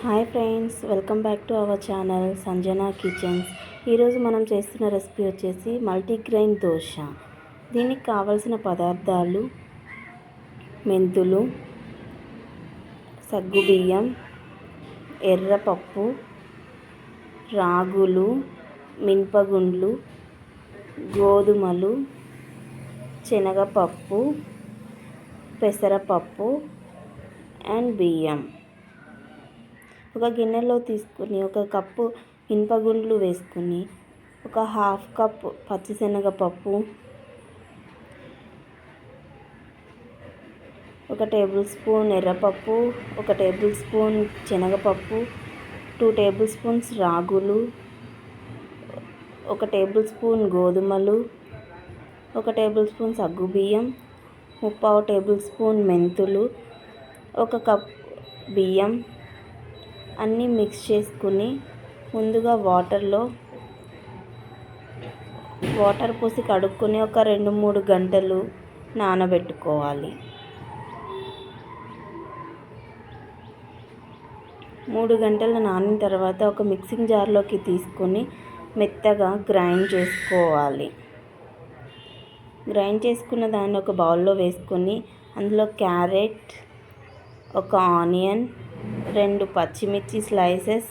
Hi friends welcome back to our channel Sanjana kitchens. ఈరోజు మనం చేస్తున్న రెసిపీ వచ్చేసి మల్టీగ్రెయిన్ దోశ. దీనికి కావలసిన పదార్థాలు మెంతులు సగ్గుబియ్యం ఎర్రపప్పు రాగులు మినపగుండ్లు గోధుమలు శనగపప్పు పెసరపప్పు అండ్ బియ్యం. ఒక గిన్నెలో తీసుకుని ఒక కప్పు ఇనుపగుండ్లు వేసుకుని ఒక హాఫ్ కప్ పచ్చిశనగపప్పు ఒక టేబుల్ స్పూన్ ఎర్రపప్పు ఒక టేబుల్ స్పూన్ శనగపప్పు టూ టేబుల్ స్పూన్స్ రాగులు ఒక టేబుల్ స్పూన్ గోధుమలు ఒక టేబుల్ స్పూన్ సగ్గుబియ్యం ముప్పావు టేబుల్ స్పూన్ మెంతులు ఒక కప్ బియ్యం అన్నీ మిక్స్ చేసుకుని ముందుగా వాటర్లో వాటర్ పోసి కడుక్కొని ఒక రెండు మూడు గంటలు నానబెట్టుకోవాలి. మూడు గంటలు నానిన తర్వాత ఒక మిక్సింగ్ జార్లోకి తీసుకొని మెత్తగా గ్రైండ్ చేసుకోవాలి. గ్రైండ్ చేసుకున్న దాన్ని ఒక బౌల్లో వేసుకొని అందులో క్యారెట్ ఒక ఆనియన్ రెండు పచ్చిమిర్చి స్లైసెస్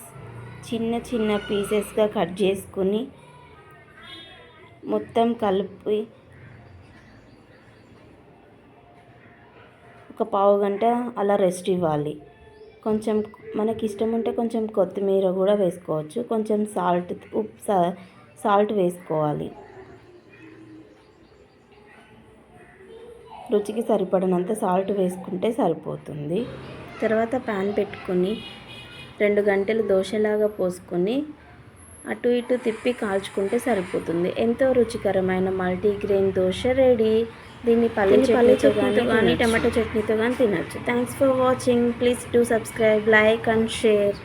చిన్న చిన్న పీసెస్గా కట్ చేసుకుని మొత్తం కలిపి ఒక పావు గంట అలా రెస్ట్ ఇవ్వాలి. కొంచెం మనకి ఇష్టం ఉంటే కొంచెం కొత్తిమీర కూడా వేసుకోవచ్చు. కొంచెం సాల్ట్ ఉప్పు సాల్ట్ వేసుకోవాలి. రుచికి సరిపడినంత సాల్ట్ వేసుకుంటే సరిపోతుంది. తర్వాత ప్యాన్ పెట్టుకొని రెండు గంటలు దోశలాగా పోసుకొని అటు ఇటు తిప్పి కాల్చుకుంటే సరిపోతుంది. ఎంతో రుచికరమైన మల్టీగ్రెయిన్ దోశ రెడీ. దీన్ని పల్లి పల్లి చట్నీతో కానీ టమాటో చట్నీతో కానీ తినచ్చు. Thanks for watching please do subscribe like and share